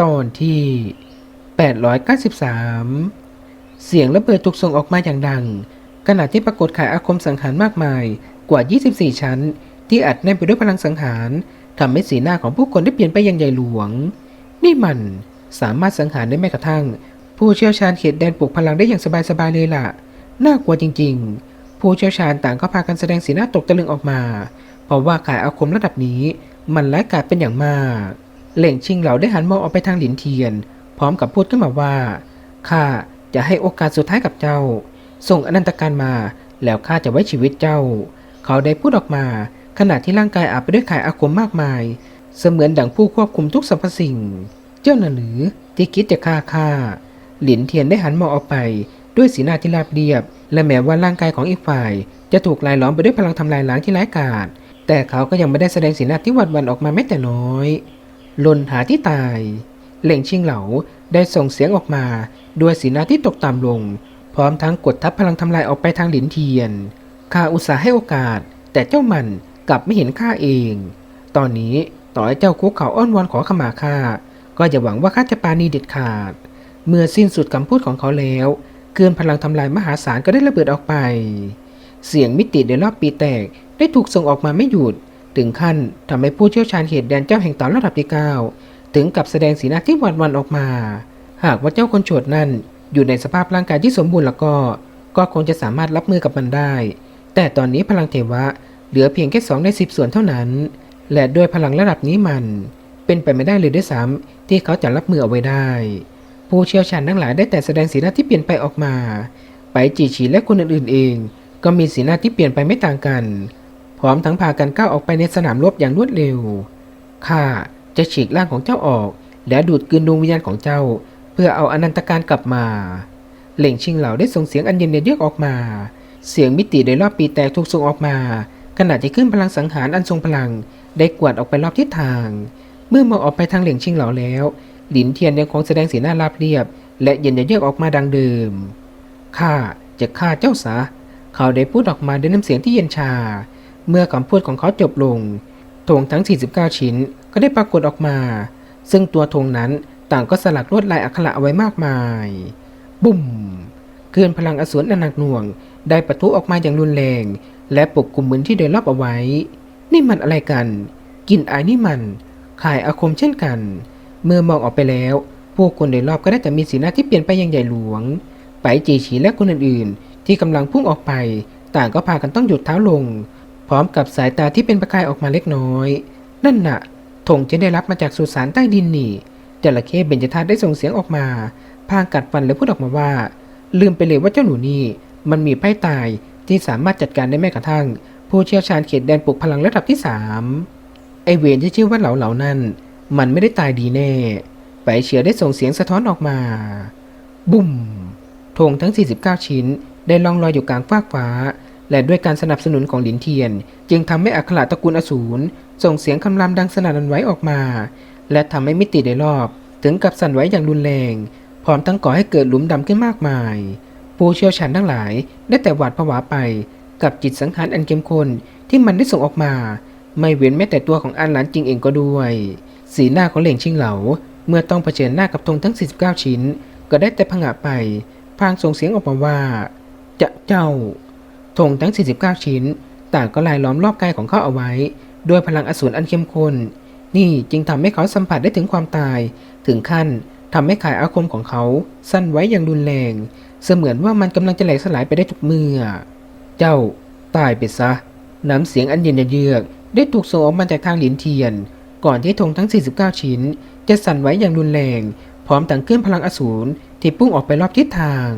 ตอนที่ 893 เสียงระเบิดถูกส่งออกมาอย่างดัง ขณะที่ปรากฏขายอาคมสังหารมากมายกว่า 24 ชั้น ที่อัดแน่นไปด้วยพลังสังหารทำให้สีหน้าของผู้คนได้เปลี่ยนไปอย่างใหญ่หลวง นี่มันสามารถสังหารได้แม้กระทั่ง ผู้เชี่ยวชาญเขตแดนปลุกพลังได้อย่างสบายๆเลยล่ะ น่ากลัวจริง ๆ ผู้เชี่ยวชาญต่างก็พากันแสดงสีหน้าตกตะลึงออกมา เพราะว่าขายอาคมระดับนี้มันร้ายกาจเป็นอย่างมาก เหล่งชิงเหล่าได้หันมองออกไปทางหลินเทียน พร้อมกับพูดขึ้นมาว่าข้าจะให้โอกาสสุดท้ายกับเจ้า ส่งอนันตการมา แล้วข้าจะไว้ชีวิตเจ้า เขาได้พูดออกมา ขณะที่ร่างกายอาบไปด้วยขายอาคมมากมาย เสมือนดั่งผู้ควบคุมทุกสรรพสิ่ง เจ้าน่ะหรือที่คิดจะฆ่าข้าหลินเทียนได้หันมองออกไป ด้วยสีหน้าที่ราบเรียบ และแม้ว่าร่างกายของอีกฝ่าย จะถูกลายล้อมไปด้วยพลังทำลายล้างที่ร้ายกาจแต่เขาก็ยังไม่ได้แสดงสีหน้าที่หวาดหวั่นออกมาแม้แต่น้อย ลนหาที่ตาย เหล่งชิงเหลาได้ส่งเสียงออกมาด้วยสีหน้าที่ตกต่ำลง พร้อมทั้งกดทับพลังทำลายออกไปทางหลินเทียนข้าอุตส่าห์ให้โอกาส แต่เจ้ามันกลับไม่เห็นข้าเอง ตอนนี้ต่อให้เจ้าคุกเข่าอ้อนวอนขอขมาข้าก็อย่าหวังว่าข้าจะปาณีเด็ดขาด เมื่อสิ้นสุดคำพูดของเขาแล้วเกินพลังทำลายมหาศาลก็ได้ระเบิดออกไป เสียงมิติในรอบปีแตกได้ถูกส่งออกมาไม่หยุด ถึงขั้นทำให้ผู้เชี่ยวชาญเขตแดนเจ้าแห่งตอนระดับที่เก้าถึงกับแสดงสีหน้าที่หวาดหวันออกมา หากว่าเจ้าคนโฉดนั่นอยู่ในสภาพร่างกายที่สมบูรณ์แล้วก็ ก็คงจะสามารถรับมือกับมันได้ แต่ตอนนี้พลังเทวะเหลือเพียงแค่สองในสิบส่วนเท่านั้น และด้วยพลังระดับนี้มัน เป็นไปไม่ได้เลยด้วยซ้ำที่เขาจะรับมือเอาไว้ได้ ผู้เชี่ยวชาญทั้งหลายได้แต่แสดงสีหน้าที่เปลี่ยนไปออกมา ไปจีฉีและคนอื่นๆเอง ก็มีสีหน้าที่เปลี่ยนไปไม่ต่างกัน พร้อมทั้งพากันก้าวออกไปในสนามรบอย่างรวดเร็ว ข้าจะฉีกร่างของเจ้าออก และดูดกลืนดวงวิญญาณของเจ้า เพื่อเอาอนันตการกลับมา เหล่งชิงเหล่าได้ส่งเสียงอันเย็นเยือกออกมา เสียงมิติโดยรอบปีแตกถูกส่งออกมา ขณะที่ขึ้นพลังสังหารอันทรงพลังได้กวาดออกไปรอบทิศทาง เมื่อมองออกไปทางเหล่งชิงเหล่าแล้ว หลินเทียนยังคงแสดงสีหน้าราบเรียบ และเย็นเยือกออกมาดังเดิมข้าจะฆ่าเจ้าซะเขาได้พูดออกมาด้วยน้ำเสียงที่เย็นชา เมื่อคำพูดของเขาจบลงธงทั้ง 49 ชิ้นก็ได้ปรากฏออกมา ซึ่งตัวธงนั้นต่างก็สลักลวดลายอักขระเอาไว้มากมาย บุ่มคลื่นพลังอสูรอันหนักหน่วง ได้ปะทุออกมาอย่างรุนแรง และปกคลุมพื้นที่โดยรอบเอาไว้ นี่มันอะไรกันกลิ่นอายนี่มันขายอาคมเช่นกัน เมื่อมองออกไปแล้ว ผู้คนโดยรอบก็ได้แต่มีสีหน้าที่เปลี่ยนไปอย่างใหญ่หลวง ไปจีฉีและคนอื่นๆ ที่กำลังพุ่งออกไป ต่างก็พากันต้องหยุดเท้าลง พร้อมกับสายตาที่เป็นประกายออกมาเล็กน้อย นั่นน่ะธงที่ได้รับมาจากสุสานใต้ดินนี่จระเข้เบญจธาตุได้ส่งเสียงออกมา พางกัดฟันและพูดออกมาว่า ลืมไปเลยว่าเจ้าหนูนี่ มันมีไพ่ตายที่สามารถจัดการได้แม้กระทั่ง ผู้เชี่ยวชาญเขตแดนปลุกพลังระดับที่สามไอเวนที่ชื่อว่าเหลาเหลานั่น มันไม่ได้ตายดีแน่ไปเฉียได้ส่งเสียงสะท้อนออกมา บุ่มธงทั้ง 49 ชิ้นได้ล่องลอยอยู่กลางฟากฟ้า และด้วยการสนับสนุนของหลินเทียน จึงทำให้อัคระตระกูลอสูรส่งเสียงคำรามดังสนั่นไหวออกมา และทำให้มิติในรอบ ถึงกับสั่นไหวอย่างรุนแรง พร้อมทั้งก่อให้เกิดหลุมดำขึ้นมากมาย ผู้เชี่ยวชาญทั้งหลาย ได้แต่หวาดผวาไป กับจิตสังหารอันเข้มข้นที่มันได้ส่งออกมา ไม่เว้นแม้แต่ตัวของอันหลานจริงเองก็ด้วย สีหน้าของเหล่งชิงเหลาเมื่อต้องเผชิญหน้ากับธงทั้ง 49 ชิ้น ก็ได้แต่ผงะไป พางส่งเสียงออกมาว่า จะเจ้า ธงทั้ง 49 ชิ้น ต่างก็ลายล้อมรอบกายของเขาเอาไว้ ด้วยพลังอสูรอันเข้มข้น นี่จึงทำให้เขาสัมผัสได้ถึงความตาย ถึงขั้นทำให้ขายอาคมของเขา สั้นไว้อย่างรุนแรง เสมือนว่ามันกำลังจะแหลกสลายไปได้ทุกเมื่อ เจ้าตายไปซะ น้ำเสียงอันเย็นเยือก ได้ถูกส่งออกมาจากทางหลินเทียน ก่อนที่ธงทั้ง 49 ชิ้น จะสั่นไหวอย่างรุนแรง พร้อมตั้งขึ้นพลังอสูรที่พุ่งออกไปรอบทิศทาง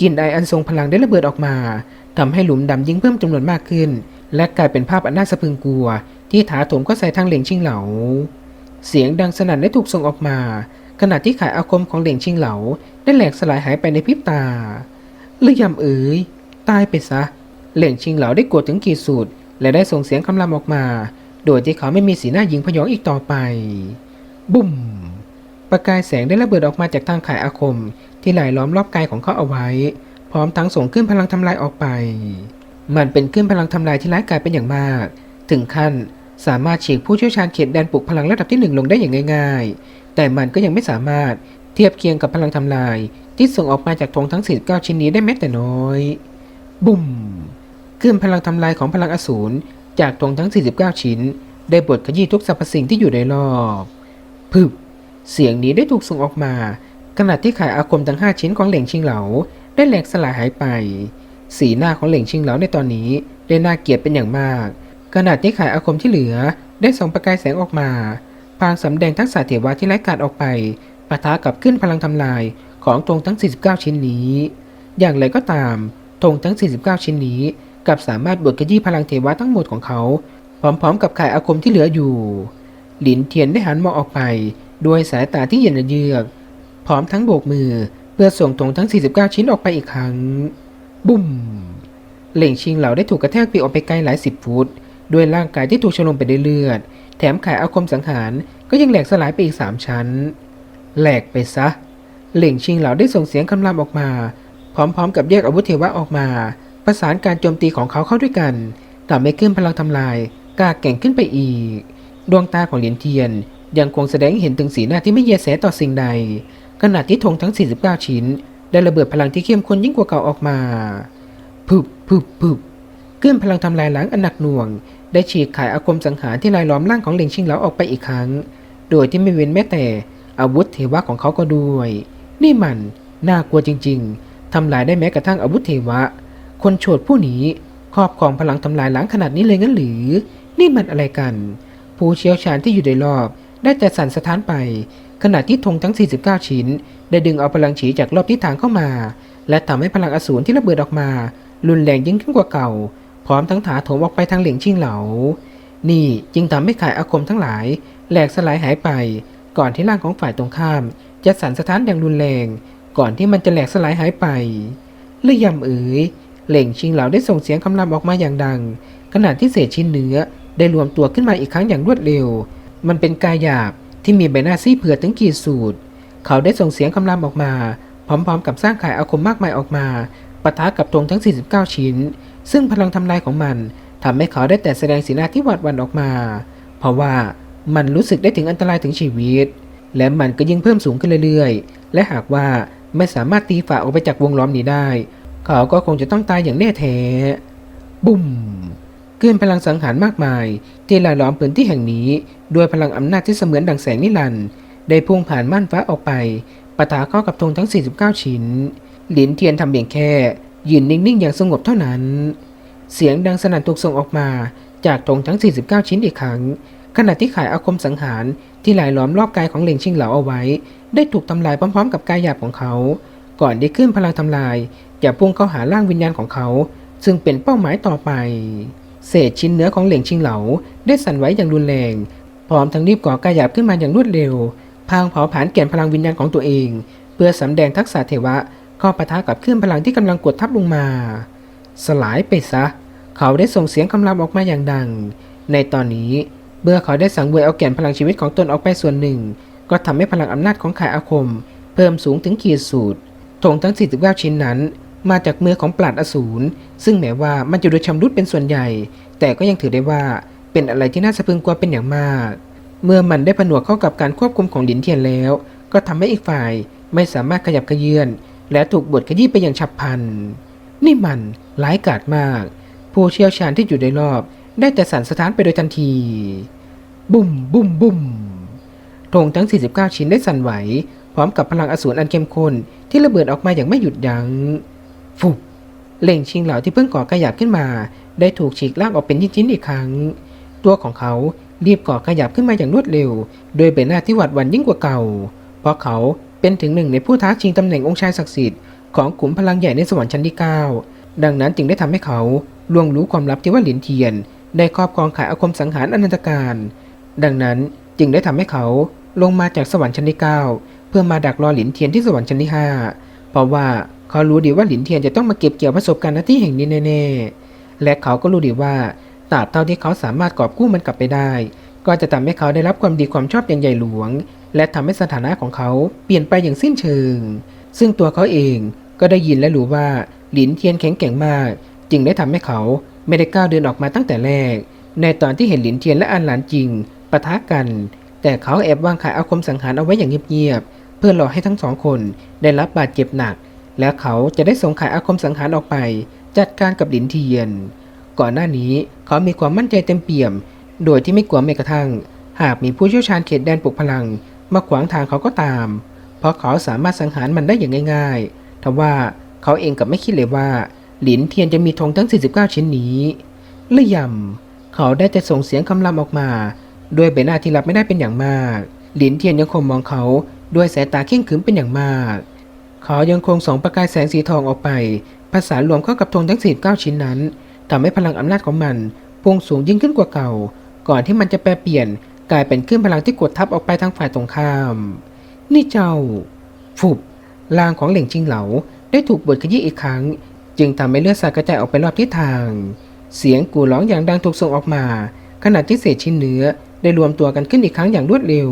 กลิ่นไออันทรงพลังได้ระเบิดออกมา ทำให้หลุมดำยิ่งเพิ่มจำนวนมากขึ้น และกลายเป็นภาพอันน่าสะพรึงกลัว ที่ถาโถมก็ใส่ทางเหล่งชิงเหลา เสียงดังสนั่นได้ถูกส่งออกมา ขณะที่ขายอาคมของเหล่งชิงเหลา ได้แหลกสลายหายไปในพริบตาเลือยำเอ๋ยตายไปซะ เหล่งชิงเหลาได้โกรธถึงขีดสุด และได้ส่งเสียงคำรามออกมา โดยที่เขาไม่มีสีหน้าหญิงพยองอีกต่อไป บุ่มประกายแสงได้ระเบิดออกมาจากทางขายอาคม ที่ไหลล้อมรอบกายของเขาเอาไว้ พร้อมทั้งส่งขึ้นพลังทำลายออกไป มันเป็นขึ้นพลังทำลายที่ร้ายกาจเป็นอย่างมาก ถึงขั้นสามารถฉีกผู้เชี่ยวชาญเขตแดนปลุกพลังระดับที่หนึ่งลงได้อย่างง่าย ๆ แต่มันก็ยังไม่สามารถเทียบเคียงกับพลังทำลาย ที่ส่งออกมาจากธงทั้ง 49 ชิ้นนี้ได้แม้แต่น้อย บุ่มคลื่นพลังทำลายของพลังอสูรจากธงทั้ง 49 ชิ้น ได้บดขยี้ทุกสรรพสิ่งที่อยู่ในรอบพึบเสียงนี้ได้ถูกส่งออกมาขณะที่ขายอาคมทั้ง 5 ชิ้นของเหล่งชิงเหลา ได้แหลกสลายหายไป สีหน้าของเหล่งชิงเหลาในตอนนี้ได้น่าเกลียดเป็นอย่างมากขณะที่ขายอาคมที่เหลือ ได้ส่องประกายแสงออกมา พางสำแดงทักษะเทวะที่ไร้กาดออกไปปะทะกับขึ้นพลังทำลายของธงทั้ง 49 ชิ้นนี้ อย่างไรก็ตามธงทั้ง 49 ชิ้นนี้กลับสามารถบดขยี้พลังเทวะทั้งหมดของเขา พร้อมๆ กับขายอาคมที่เหลืออยู่ หลินเทียนได้หันมองออกไป ด้วยสายตาที่เย็นเยือก พร้อมทั้งโบกมือ พื่อส่งธงทั้ง 49 ชิ้นออกไปอีกครั้ง บุ้ม เหล่งชิงเหล่าได้ถูกกระแทกปีออกไปไกลหลายสิบฟุต ด้วยร่างกายที่ถูกชโลมไปด้วยเลือด แถมขายอาคมสังหารก็ยังแหลกสลายไปอีกสามชั้น แหลกไปซะ เหล่งชิงเหล่าได้ส่งเสียงคำรามออกมา พร้อมๆ กับแยกอาวุธเทวะออกมา ประสานการโจมตีของเขาเข้าด้วยกันทำให้ขึ้นพลังทำลายกล้าแก่งขึ้นไปอีก ดวงตาของเหรียญเทียน ยังคงแสดงเห็นถึงสีหน้าที่ไม่เยแสต่อสิ่งใด ขณะที่ธงทั้ง 49 ชิ้น ได้ระเบิดพลังที่เข้มข้นยิ่งกว่าเก่าออกมาพึบพึบพึบคลื่นพลังทำลายล้างอันหนักหน่วง ได้ฉีกขายอาคมสังหารที่ลายล้อมร่างของเหล่งชิงเหลาออกไปอีกครั้ง โดยที่ไม่เว้นแม้แต่อาวุธเทวะของเขาก็ด้วย นี่มันน่ากลัวจริง ๆ ทำลายได้แม้กระทั่งอาวุธเทวะ คนโฉดผู้นี้ครอบครองพลังทำลายล้างขนาดนี้เลยงั้นหรือ นี่มันอะไรกัน ผู้เชี่ยวชาญที่อยู่ในรอบ ได้แต่สั่นสะท้านไป ขณะที่ธงทั้ง 49 ชิ้น ได้ดึงเอาพลังฉีจากรอบทิศทางเข้ามา และทำให้พลังอสูรที่ระเบิดออกมา รุนแรงยิ่งขึ้นกว่าเก่า พร้อมทั้งถาโถมออกไปทางเหลียงชิงเหลา นี่จึงทำให้ขายอาคมทั้งหลายแหลกสลายหายไป ก่อนที่ร่างของฝ่ายตรงข้าม จะสั่นสะท้านอย่างรุนแรง ก่อนที่มันจะแหลกสลายหายไปเลื่อยำเอ๋ยเหล่งชิงเหลาได้ส่งเสียงคำรามออกมาอย่างดัง ขณะที่เศษชิ้นเนื้อได้รวมตัวขึ้นมาอีกครั้งอย่างรวดเร็ว มันเป็นกายหยาบ ที่มีใบหน้าซีเผือดถึงขีดสูตรเขาได้ส่งเสียงคำรามออกมา พร้อมๆ กับสร้างขายอาคมมากมายออกมาปะทะกับธงทั้ง 49 ชิ้น ซึ่งพลังทำลายของมันทำให้เขาได้แต่แสดงสีหน้าที่หวาดหวั่นออกมา เพราะว่ามันรู้สึกได้ถึงอันตรายถึงชีวิต และมันก็ยิ่งเพิ่มสูงขึ้นเรื่อยๆ และหากว่าไม่สามารถตีฝ่าออกไปจากวงล้อมนี้ได้ เขาก็คงจะต้องตายอย่างแน่แท้บุ้ม เกินพลังสังหารมากมาย ที่ลายล้อมพื้นที่แห่งนี้ด้วยพลังอำนาจที่เสมือนดังแสงนิรันดร์ได้พุ่งผ่านม่านฟ้าออกไปปะทะเข้ากับธงทั้ง 49 ชิ้น หลินเทียนทำเพียงแค่ยืนนิ่งๆอย่างสงบเท่านั้น เสียงดังสนั่นถูกส่งออกมาจากธงทั้ง 49 ชิ้นอีกครั้ง ขณะที่ขายอาคมสังหารที่หลายล้อมรอบกายของเหลงชิงเหลาเอาไว้ ได้ถูกทำลายพร้อมๆ กับกายหยาบของเขา ก่อนได้ขึ้นพลังทำลายจะพุ่งเข้าหาร่างวิญญาณของเขา ซึ่งเป็นเป้าหมายต่อไป เศษชิ้นเนื้อของเหล่งชิงเหลาได้สั่นไหวอย่างรุนแรง พร้อมทั้งรีบก่อกายหยาบขึ้นมาอย่างรวดเร็ว พางเผาผลาญแก่นพลังวิญญาณของตัวเอง เพื่อสำแดงทักษะเทวะเข้าปะทะกับคลื่นพลังที่กำลังกดทับลงมา สลายไปซะ เขาได้ส่งเสียงคำรามออกมาอย่างดัง ในตอนนี้เมื่อเขาได้สังเวยเอาแก่นพลังชีวิตของตนออกไปส่วนหนึ่ง ก็ทำให้พลังอำนาจของขายอาคม เพิ่มสูงถึงขีดสูตรธงทั้ง 49 ชิ้นนั้น มาจากมือของปราดอสูรซึ่งแม้ว่ามันจะดูชำรุดเป็นส่วนใหญ่ แต่ก็ยังถือได้ว่าเป็นอะไรที่น่าสะพรึงกลัวเป็นอย่างมาก เมื่อมันได้ผนวกเข้ากับการควบคุมของหลินเทียนแล้ว ก็ทำให้อีกฝ่ายไม่สามารถขยับขยื่นและถูกบดขยี้ไปอย่างฉับพลัน นี่มันร้ายกาจมาก ผู้เชี่ยวชาญที่อยู่ในรอบ ได้แต่สั่นสะท้านไปโดยทันที บุ้มบุ้มบุ้มธงทั้ง 49 ชิ้นได้สั่นไหว พร้อมกับพลังอสูรอันเข้มข้นที่ระเบิดออกมาอย่างไม่หยุดยัง้ง ฟุบเล่งชิงเหล่าที่เพิ่งก่อกระยับขึ้นมา ได้ถูกฉีกลากออกเป็นชิ้นๆอีกครั้ง ตัวของเขารีบก่อกระยับขึ้นมาอย่างรวดเร็ว โดยใบหน้าที่หวาดหวั่นยิ่งกว่าเก่า เพราะเขาเป็นถึงหนึ่งในผู้ท้าชิงตำแหน่งองค์ชายศักดิ์สิทธิ์ของกลุ่มพลังใหญ่ในสวรรค์ชั้นที่ 9 ดังนั้นจึงได้ทำให้เขาล่วงรู้ความลับที่ว่าหลินเทียน ได้ครอบครองขายอาคมสังหารอนันตการ ดังนั้นจึงได้ทำให้เขาลงมาจากสวรรค์ชั้นที่ 9 เพื่อมาดักรอหลินเทียนที่สวรรค์ชั้นที่ 5 เพราะว่า เขารู้ดีว่าหลินเทียนจะต้องมาเก็บเกี่ยวประสบการณ์ณที่แห่งนี้แน่ๆ และเขาก็รู้ดีว่าตราบเท่าที่เขาสามารถกอบกู้มันกลับไปได้ ก็จะทำให้เขาได้รับความดีความชอบอย่างใหญ่หลวง และทำให้สถานะของเขาเปลี่ยนไปอย่างสิ้นเชิง ซึ่งตัวเขาเองก็ได้ยินและรู้ว่าหลินเทียนแข็งแกร่งมาก จึงได้ทำให้เขาไม่ได้ก้าวเดินออกมาตั้งแต่แรก ในตอนที่เห็นหลินเทียนและอันหลานจริงปะทะกัน แต่เขาแอบวางขายอาคมสังหารเอาไว้อย่างเงียบๆเพื่อรอให้ทั้งสองคนได้รับบาดเจ็บหนัก และเขาจะได้ส่งขายอาคมสังหารออกไป จัดการกับหลินเทียน ก่อนหน้านี้เขามีความมั่นใจเต็มเปี่ยม โดยที่ไม่กลัวแม้กระทั่ง หากมีผู้เชี่ยวชาญเขตแดนปลุกพลัง มาขวางทางเขาก็ตาม เพราะเขาสามารถสังหารมันได้อย่างง่ายๆทว่าเขาเองกับไม่คิดเลยว่า หลินเทียนจะมีธงทั้ง 49 ชิ้นนี้และยำเขาได้แต่ส่งเสียงคำรามออกมา ด้วยใบหน้าที่รับไม่ได้เป็นอย่างมาก หลินเทียนยังคงมองเขาด้วยสายตาเข่งขรึมเป็นอย่างมาก เขายังคงส่องประกายแสงสีทองออกไปผสานรวมเข้ากับธงทั้ง49ชิ้นนั้นทำให้พลังอำนาจของมันพุ่งสูงยิ่งขึ้นกว่าเก่า ก่อนที่มันจะแปรเปลี่ยนกลายเป็นคลื่นพลังที่กดทับออกไปทางฝ่ายตรงข้าม นี่เจ้า ฟุบลางของเหล่งชิงเหลาได้ถูกบดขยี้อีกครั้ง จึงทำให้เลือดสาดกระจายออกไปรอบทิศทาง เสียงกู่ร้องอย่างดังถูกส่งออกมา ขณะที่เศษชิ้นเนื้อได้รวมตัวกันขึ้นอีกครั้งอย่างรวดเร็ว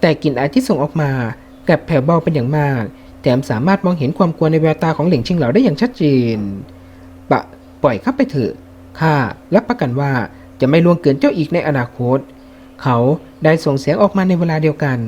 แต่กลิ่นอายที่ส่งออกมากลับแผ่วเบาเป็นอย่างมาก แถมสามารถมองเห็นความกลัวในแววตาของเหล่งชิงเหลาได้อย่างชัดเจนปะปล่อยเข้าไปเถอะข้ารับประกันว่าจะไม่ล่วงเกินเจ้าอีกในอนาคต เขาได้ส่งเสียงออกมาในเวลาเดียวกัน